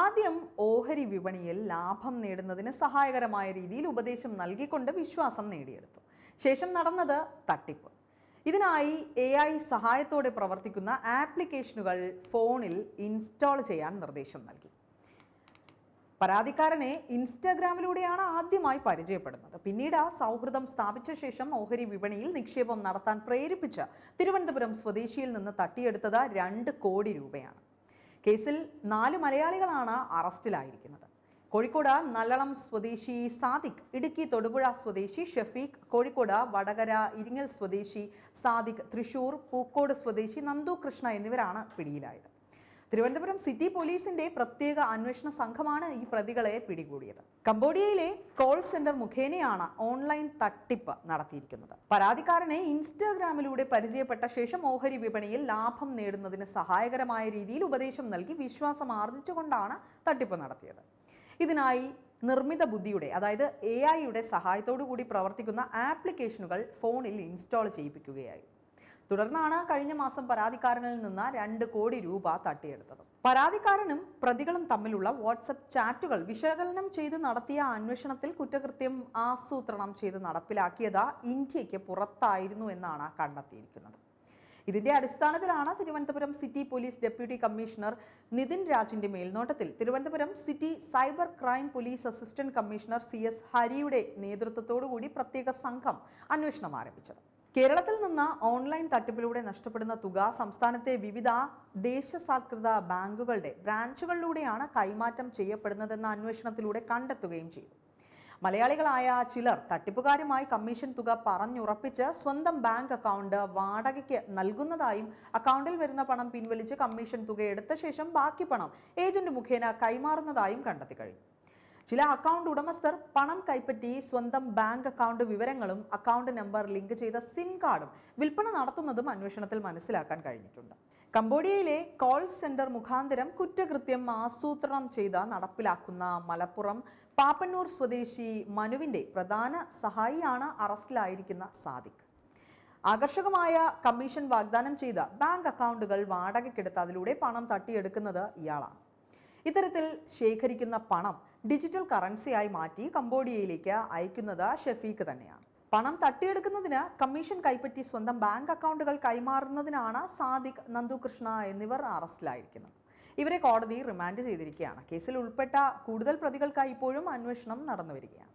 ആദ്യം ഓഹരി വിപണിയിൽ ലാഭം നേടുന്നതിന് സഹായകരമായ രീതിയിൽ ഉപദേശം നൽകിക്കൊണ്ട് വിശ്വാസം നേടിയെടുത്തു. ശേഷം നടന്നത് തട്ടിപ്പ്. ഇതിനായി എ ഐ സഹായത്തോടെ പ്രവർത്തിക്കുന്ന ആപ്ലിക്കേഷനുകൾ ഫോണിൽ ഇൻസ്റ്റാൾ ചെയ്യാൻ നിർദ്ദേശം നൽകി. പരാതിക്കാരനെ ഇൻസ്റ്റാഗ്രാമിലൂടെയാണ് ആദ്യമായി പരിചയപ്പെടുന്നത്. പിന്നീട് ആ സൗഹൃദം സ്ഥാപിച്ച ശേഷം ഓഹരി വിപണിയിൽ നിക്ഷേപം നടത്താൻ പ്രേരിപ്പിച്ച തിരുവനന്തപുരം സ്വദേശിയിൽ നിന്ന് തട്ടിയെടുത്തത് രണ്ട് കോടി രൂപയാണ്. കേസിൽ നാല് മലയാളികളാണ് അറസ്റ്റിലായിരിക്കുന്നത്. കോഴിക്കോട് നല്ലളം സ്വദേശി സാദിഖ് ഇടുക്കി തൊടുപുഴ സ്വദേശി ഷഫീഖ് കോഴിക്കോട് വടകര ഇരിങ്ങൽ സ്വദേശി സാദിഖ് തൃശൂർ പൂക്കോട് സ്വദേശി നന്ദു കൃഷ്ണ എന്നിവരാണ് പിടിയിലായത്. തിരുവനന്തപുരം സിറ്റി പോലീസിന്റെ പ്രത്യേക അന്വേഷണ സംഘമാണ് ഈ പ്രതികളെ പിടികൂടിയത്. കംബോഡിയയിലെ കോൾ സെന്റർ മുഖേനയാണ് ഓൺലൈൻ തട്ടിപ്പ് നടത്തിയിരിക്കുന്നത്. പരാതിക്കാരനെ ഇൻസ്റ്റാഗ്രാമിലൂടെ പരിചയപ്പെട്ട ശേഷം ഓഹരി വിപണിയിൽ ലാഭം നേടുന്നതിന് സഹായകരമായ രീതിയിൽ ഉപദേശം നൽകി വിശ്വാസം ആർജിച്ചുകൊണ്ടാണ് തട്ടിപ്പ് നടത്തിയത്. ഇതിനായി നിർമ്മിത ബുദ്ധിയുടെ അതായത് എ ഐയുടെ സഹായത്തോടു കൂടി പ്രവർത്തിക്കുന്ന ആപ്ലിക്കേഷനുകൾ ഫോണിൽ ഇൻസ്റ്റാൾ ചെയ്യിപ്പിക്കുകയായി. തുടർന്നാണ് കഴിഞ്ഞ മാസം പരാതിക്കാരനിൽ നിന്ന് രണ്ട് കോടി രൂപ തട്ടിയെടുത്തത്. പരാതിക്കാരനും പ്രതികളും തമ്മിലുള്ള വാട്സപ്പ് ചാറ്റുകൾ വിശകലനം ചെയ്ത് നടത്തിയ അന്വേഷണത്തിൽ കുറ്റകൃത്യം ആസൂത്രണം ചെയ്ത് നടപ്പിലാക്കിയത് ഇന്ത്യയ്ക്ക് പുറത്തായിരുന്നു എന്നാണ് കണ്ടെത്തിയിരിക്കുന്നത്. ഇതിന്റെ അടിസ്ഥാനത്തിലാണ് Thiruvananthapuram city police deputy commissioner Nitin രാജിന്റെ മേൽനോട്ടത്തിൽ Thiruvananthapuram city cyber crime police assistant commissioner C S ഹരിയുടെ നേതൃത്വത്തോടുകൂടി പ്രത്യേക സംഘം അന്വേഷണം ആരംഭിച്ചത്. കേരളത്തിൽ നിന്ന് ഓൺലൈൻ തട്ടിപ്പിലൂടെ നഷ്ടപ്പെടുന്ന തുക സംസ്ഥാനത്തെ വിവിധ ദേശസാൽകൃത ബാങ്കുകളുടെ ബ്രാഞ്ചുകളിലൂടെയാണ് കൈമാറ്റം ചെയ്യപ്പെടുന്നതെന്ന അന്വേഷണത്തിലൂടെ കണ്ടെത്തുകയും ചെയ്തു. മലയാളികളായ ചിലർ തട്ടിപ്പുകാരുമായി കമ്മീഷൻ തുക പറഞ്ഞുറപ്പിച്ച് സ്വന്തം ബാങ്ക് അക്കൗണ്ട് വാടകയ്ക്ക് നൽകുന്നതായും അക്കൗണ്ടിൽ വരുന്ന പണം പിൻവലിച്ച് കമ്മീഷൻ തുക എടുത്ത ശേഷം ബാക്കി പണം ഏജന്റ് മുഖേന കൈമാറുന്നതായും കണ്ടെത്തി കഴിഞ്ഞു. ചില അക്കൗണ്ട് ഉടമസ്ഥർ പണം കൈപ്പറ്റി സ്വന്തം ബാങ്ക് അക്കൗണ്ട് വിവരങ്ങളും അക്കൗണ്ട് നമ്പർ ലിങ്ക് ചെയ്ത സിം കാർഡും വിൽപ്പന നടത്തുന്നതും അന്വേഷണത്തിൽ മനസ്സിലാക്കാൻ കഴിഞ്ഞിട്ടുണ്ട്. കംബോഡിയയിലെ കോൾ സെന്റർ മുഖാന്തരം കുറ്റകൃത്യം ആസൂത്രണം ചെയ്ത നടപ്പിലാക്കുന്ന മലപ്പുറം പാപ്പന്നൂർ സ്വദേശി മനുവിന്റെ പ്രധാന സഹായിയാണ് അറസ്റ്റിലായിരിക്കുന്ന സാദിഖ്. ആകർഷകമായ കമ്മീഷൻ വാഗ്ദാനം ചെയ്ത ബാങ്ക് അക്കൗണ്ടുകൾ വാടകയ്ക്കെടുത്ത് അതിലൂടെ പണം തട്ടിയെടുക്കുന്നത് ഇയാളാണ്. ഇത്തരത്തിൽ ശേഖരിക്കുന്ന പണം ഡിജിറ്റൽ കറൻസിയായി മാറ്റി കംബോഡിയയിലേക്ക് അയക്കുന്നത് ഷെഫീഖ് തന്നെയാണ്. പണം തട്ടിയെടുക്കുന്നതിന് കമ്മീഷൻ കൈപ്പറ്റി സ്വന്തം ബാങ്ക് അക്കൗണ്ടുകൾ കൈമാറുന്നതിനാണ് സാദിഖ് നന്ദുകൃഷ്ണ എന്നിവർ അറസ്റ്റിലായിരിക്കുന്നത്. ഇവരെ കോടതി റിമാൻഡ് ചെയ്തിരിക്കുകയാണ്. കേസിൽ ഉൾപ്പെട്ട കൂടുതൽ പ്രതികൾക്കായി ഇപ്പോഴും അന്വേഷണം നടന്നു വരികയാണ്